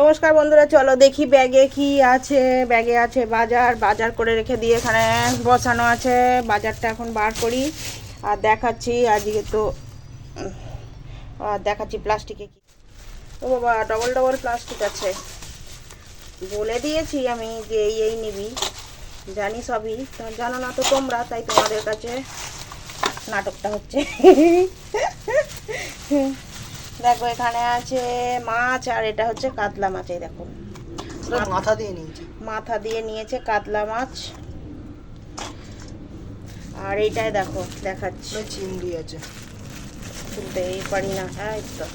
নমস্কার বন্ধুরা, চলো দেখি ব্যাগে কি আছে। ব্যাগে আছে বাজার বাজার করে রেখে দিয়ে এখানে বসানো আছে। বাজারটা এখন বার করি। আর দেখাচ্ছি আজকে তো দেখাচ্ছি প্লাস্টিকে কি। ও বাবা ডবল ডবল প্লাস্টিক আছে। বলে দিয়েছি আমি যে এই এই নিবি। জানি সবই। জানো না তো তোমরা, তাই তোমাদের কাছে নাটকটা হচ্ছে। দেখো এখানে আছে মাছ আর এটা হচ্ছে কাতলা মাছ এই দেখো। মাথা দিয়ে নিয়েছি। মাথা দিয়ে নিয়েছে কাতলা মাছ। আর এইটাই দেখো দেখাচ্ছি। চিংড়ি আছে। তুলতেই পারি না তো তো।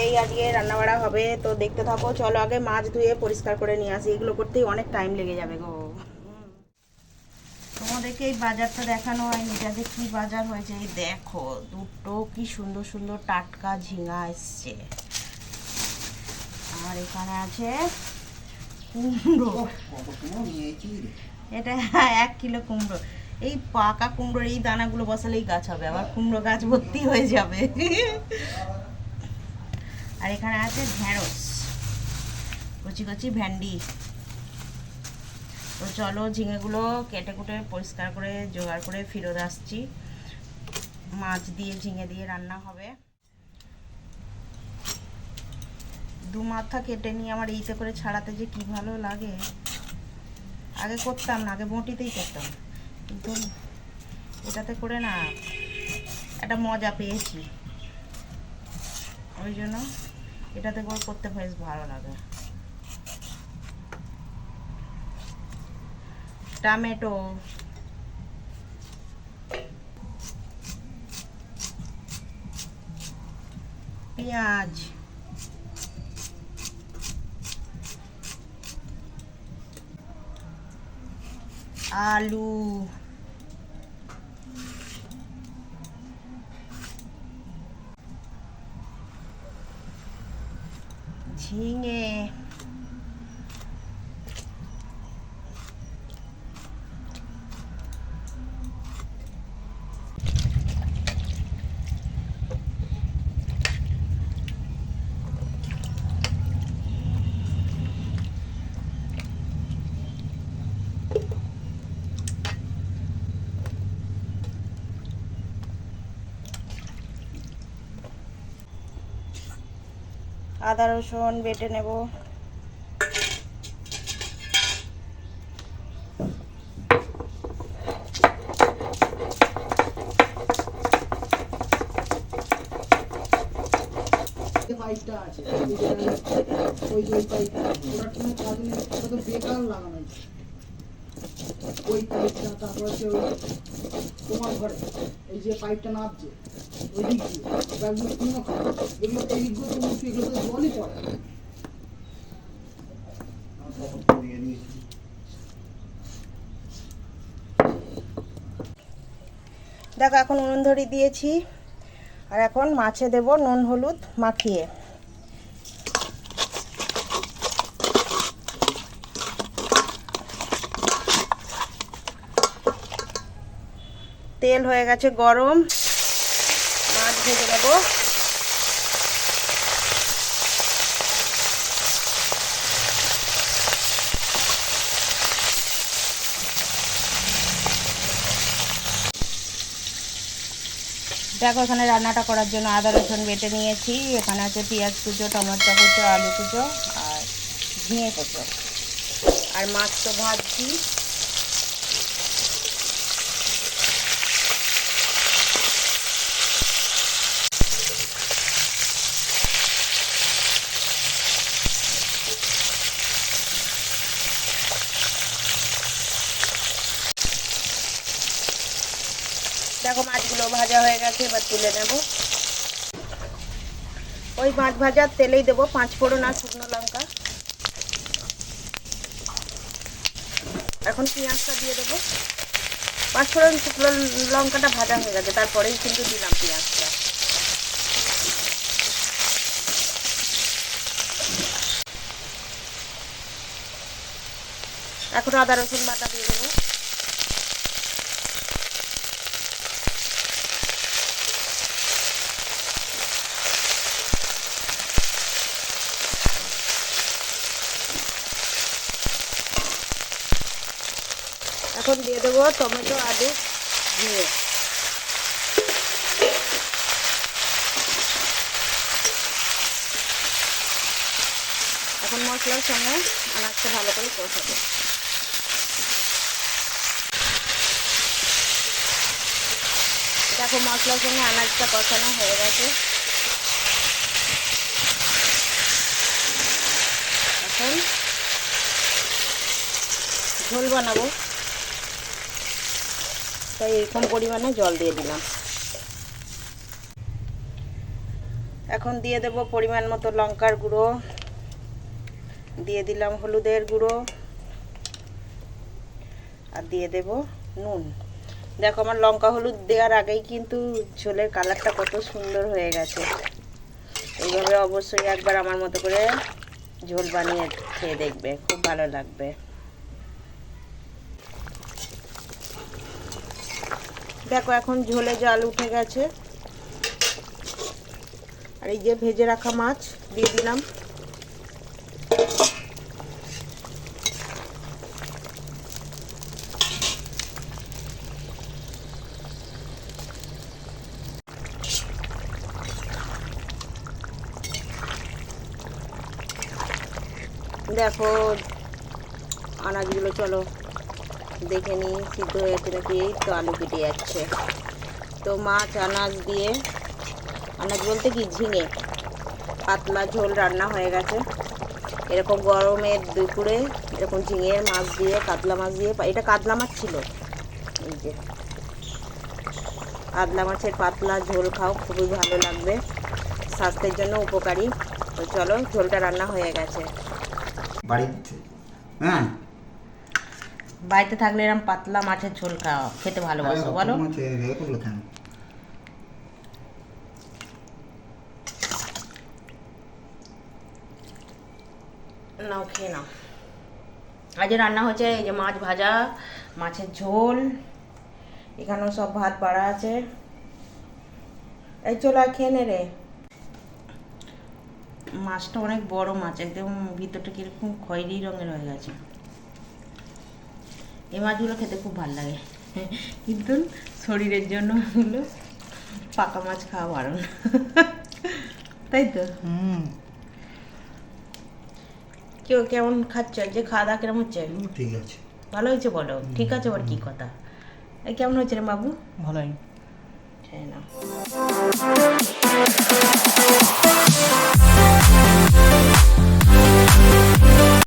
এই আজকে রান্নাবাড়া হবে তো দেখতে থাকো। চলো আগে মাছ ধুয়ে পরিষ্কার করে নিয়ে আসি এগুলো করতেই অনেক টাইম লেগে যাবে গো। তোমাদেরকে এই বাজারটা দেখানো হয়নি যাতে কি বাজার হয়েছে? এই দেখো, দুটো কি সুন্দর সুন্দর টাটকা ঝিঙা এসছে। আর এখানে আছে কুমড়ো। এটা এক কিলো কুমড়ো। এই পাকা কুমড়োর এই দানাগুলো বসালেই গাছ হবে, আবার কুমড়ো গাছ ভর্তি হয়ে যাবে। আর এখানে আছে ঢেঁড়স। কচি কচি ভেন্ডি। তো চলো ঝিঙেগুলো কেটে কুটে পরিষ্কার করে, জোগাড় করে ফেরত আসছি। মাছ দিয়ে, ঝিঙে দিয়ে রান্না হবে। দু মাথা কেটে নিয়ে আমার এইতে করে ছাড়াতে যে কি ভালো লাগে। আগে করতাম না, আগে বটিতেই করতাম। কিন্তু এটাতে করে না একটা মজা পেয়েছি। ওই জন্য এটাতে করে করতে বেশ ভালো লাগে। টমেটো। পেঁয়াজ। আলু। ঝিঙে। আদা রসুন বেটে নেব পাইপটা আছে, ওই যে ওই পাইপটা, ওটার কোনো কাজ নেই ওটা তো বেকার লাগানো। ওই পাইপটা, তারপর হচ্ছে তোমার ঘরে। এই যে পাইপটা নামছে ওই দিক দিয়ে কোনো খারাপ এগুলো এই দিকগুলো তো উঁচু এগুলো জলই পড়ে দেখো, এখন উনুন ধরি দিয়েছি, আর এখন মাছে দেব নুন, হলুদ মাখিয়ে। তেল হয়ে গেছে গরম। মাছ ভেজে নেব। দেখো, এখানে রান্নাটা করার জন্য আদা, রসুন বেটে নিয়েছি। এখানে আছে পেঁয়াজ কুচো, টমেটো কুচো, আলু কুচো আর ঝিঙে কুচো। আর মাছ তো ভাজছি। দেখো মাছগুলো ভাজা হয়ে গেছে, এবার তুলে নেব। ওই মাছ ভাজার তেলেই দেবো পাঁচ ফোড়ন আর শুকনো লঙ্কা। এখন পেঁয়াজটা দিয়ে দেবো। পাঁচ ফোড়ন শুকনো লঙ্কাটা ভাজা হয়ে গেছে, তারপরেই কিন্তু দিলাম পেঁয়াজটা। এখন আদা রসুন বাটা দিয়ে দেবো এখন দিয়ে দেবো টমেটো, আলু, দিয়ে। এখন মশলার সঙ্গে আনাজটা ভালো করে কষাবো। দেখো মশলার সঙ্গে আনাজটা কষানো হয়ে গেছে। এখন ঝোল বানাবো। তাই এরকম পরিমাণে জল দিয়ে দিলাম। এখন দিয়ে দেব পরিমাণ মতো লঙ্কার গুঁড়ো। দিয়ে দিলাম হলুদের গুঁড়ো। আর দিয়ে দেব নুন। দেখো আমার লঙ্কা হলুদ দেওয়ার আগেই কিন্তু ঝোলের কালারটা কত সুন্দর হয়ে গেছে। এইভাবে অবশ্যই একবার আমার মতো করে ঝোল বানিয়ে খেয়ে দেখবে, খুব ভালো লাগবে। দেখো, এখন ঝোলে জল উঠে গেছে। আর এই যে ভেজে রাখা মাছ, দিয়ে দিলাম। দেখো, আনাজগুলো চলো। দেখে নিই সিদ্ধ হয়েছে নাকি তো আলু কেটে যাচ্ছে। তো মাছ আনাজ দিয়ে, আনাজ বলতে কি, ঝিঙে। পাতলা ঝোল রান্না হয়ে গেছে। এরকম গরমের দুপুরে এরকম ঝিঙের মাছ দিয়ে, কাতলা মাছ দিয়ে এটা কাতলা মাছ ছিল। এই যে। কাতলা মাছের পাতলা ঝোল খাও, খুবই ভালো লাগবে। স্বাস্থ্যের জন্য উপকারী। তো চলো, ঝোলটা রান্না হয়ে গেছে। বাড়িতে? হ্যাঁ। বাড়িতে থাকলে এরকম পাতলা মাছের ঝোল খাওয়া খেতে ভালোবাসো বলো। নাও খেয়ে নাও। আজ রান্না হয়েছে এই যে মাছ ভাজা মাছের ঝোল এখানেও সব ভাত পাড়া আছে। এই চলো আর খেয়ে নে রে। মাছটা অনেক বড় মাছ একদম ভিতরটা কীরকম খয়েরি রঙের হয়ে গেছে। এই মাছগুলো খেতে খুব ভালো লাগে। কিন্তু শরীরের জন্য হলো পাকা মাছ খাওয়া বারণ। তাই তো? হুম। কেউ কেমন খাচ্ছ? যে খাওয়া দাওয়া কেমন হচ্ছে? ঠিক আছে। ভালো হয়েছে বলো? ঠিক আছে আবার কি কথা। এই কেমন হয়েছে রে বাবু? ভালোই। খেয়ে নাও।